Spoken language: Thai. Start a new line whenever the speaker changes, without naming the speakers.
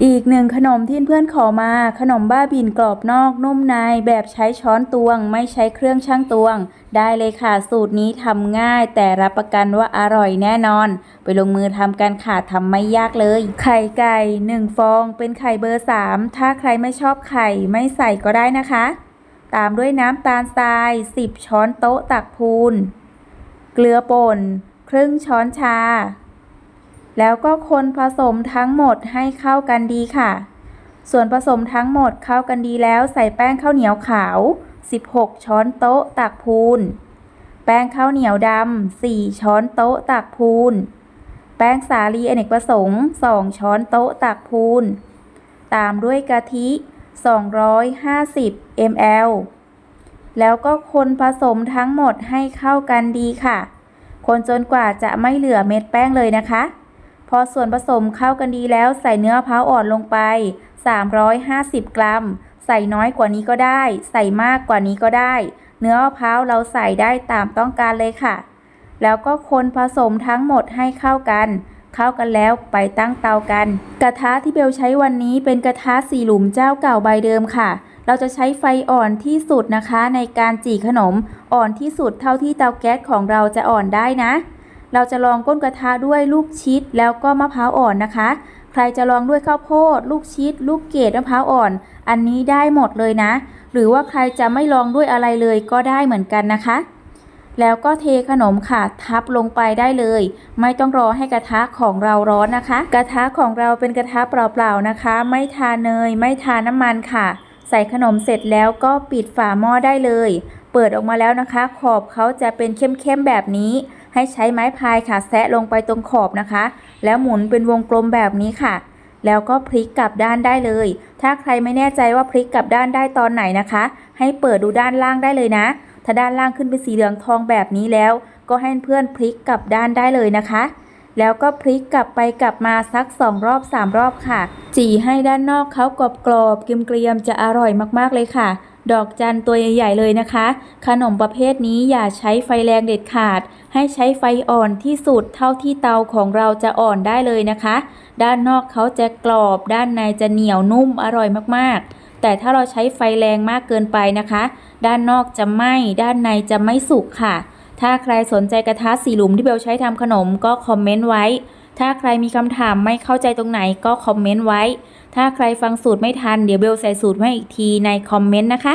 อีกหนึ่งขนมที่เพื่อนขอมา ขนมบ้าบินกรอบนอกนุ่มในแบบใช้ช้อนตวง ไม่ใช้เครื่องช่างตวง ได้เลยค่ะสูตรนี้ทำง่าย แต่รับประกันว่าอร่อยแน่นอน ไปลงมือทำกันค่ะทำไม่ยากเลย ไข่ไก่ 1 ฟอง เป็นไข่เบอร์ 3 ถ้าใครไม่ชอบไข่ไม่ใส่ก็ได้นะคะ ตามด้วยน้ำตาลทราย 10 ช้อนโต๊ะตักพูน เกลือป่น ครึ่งช้อนชา แล้วก็คนผสมทั้งหมดให้เข้ากันดีค่ะ ส่วนผสมทั้งหมดเข้ากันดีแล้วใส่แป้งข้าวเหนียวขาว 16 ช้อนโต๊ะตักพูน แป้งข้าวเหนียวดำ 4 ช้อนโต๊ะตักพูน แป้งสาลีอเนกประสงค์ 2 ช้อนโต๊ะตักพูน ตามด้วยกะทิ 250 ml แล้วก็คนผสมทั้งหมดให้เข้ากันดีค่ะ คนจนกว่าจะไม่เหลือเม็ดแป้งเลยนะคะ อส่วนผสมเข้ากันดีแล้วใส่เนื้อมะพร้าวอ่อนลงไป 350 กรัม ใส่น้อยกว่านี้ก็ได้ ใส่มากกว่านี้ก็ได้ เนื้อมะพร้าวเราใส่ได้ตามต้องการเลยค่ะ แล้วก็คนผสมทั้งหมดให้เข้ากัน เข้ากันแล้วไปตั้งเตากัน กระทะที่เบลใช้วันนี้เป็นกระทะสี่หลุมเจ้าเก่าใบเดิมค่ะเราจะใช้ไฟอ่อนที่สุดนะคะในการจี่ขนม อ่อนที่สุดเท่าที่เตาแก๊สของเราจะอ่อนได้นะ เราจะลองก้นกระทะด้วยลูกชิดแล้วก็มะพร้าวอ่อนนะคะ ใครจะลองด้วยข้าวโพด ลูกชิด ลูกเกดมะพร้าวอ่อน อันนี้ได้หมดเลยนะ หรือว่าใครจะไม่ลองด้วยอะไรเลยก็ได้เหมือนกันนะคะ แล้วก็เทขนมค่ะทับลงไปได้เลย ไม่ต้องรอให้กระทะของเราร้อนนะคะ กระทะของเราเป็นกระทะเปล่าๆนะคะ ไม่ทาเนย ไม่ทาน้ำมันค่ะ ใส่ขนมเสร็จแล้วก็ปิดฝาหม้อได้เลย เปิดออกมาแล้วนะคะ ขอบเขาจะเป็นเข้มๆแบบนี้ ให้ใช้ไม้พายค่ะ แซะลงไปตรงขอบนะคะ แล้วหมุนเป็นวงกลมแบบนี้ค่ะ แล้วก็พลิกกลับด้านได้เลย ถ้าใครไม่แน่ใจว่าพลิกกลับด้านได้ตอนไหนนะคะ ให้เปิดดูด้านล่างได้เลยนะ ถ้าด้านล่างขึ้นเป็นสีเหลืองทองแบบนี้แล้ว ก็ให้เพื่อนพลิกกลับด้านได้เลยนะคะแล้วก็พลิกกลับไปกลับมาสักสองรอบสามรอบค่ะ จี่ให้ด้านนอกเขากรอบกรอบๆเกรียมๆจะอร่อยมากๆเลยค่ะ ดอกจันตัวใหญ่ ๆ เลยนะคะ ขนมประเภทนี้อย่าใช้ไฟแรงเด็ดขาด ให้ใช้ไฟอ่อนที่สุดเท่าที่เตาของเราจะอ่อนได้เลยนะคะ ด้านนอกเขาจะกรอบ ด้านในจะเหนียวนุ่มอร่อยมากๆ แต่ถ้าเราใช้ไฟแรงมากเกินไปนะคะ ด้านนอกจะไหม้ด้านในจะไม่สุกค่ะ ถ้าใครสนใจกระทะสี่หลุมที่เบลใช้ทำขนมก็คอมเมนต์ไว้ ถ้าใครมีคำถามไม่เข้าใจตรงไหนก็คอมเมนต์ไว้ ถ้าใครฟังสูตรไม่ทันเดี๋ยวเบลใส่สูตรไว้อีกทีในคอมเมนต์นะคะ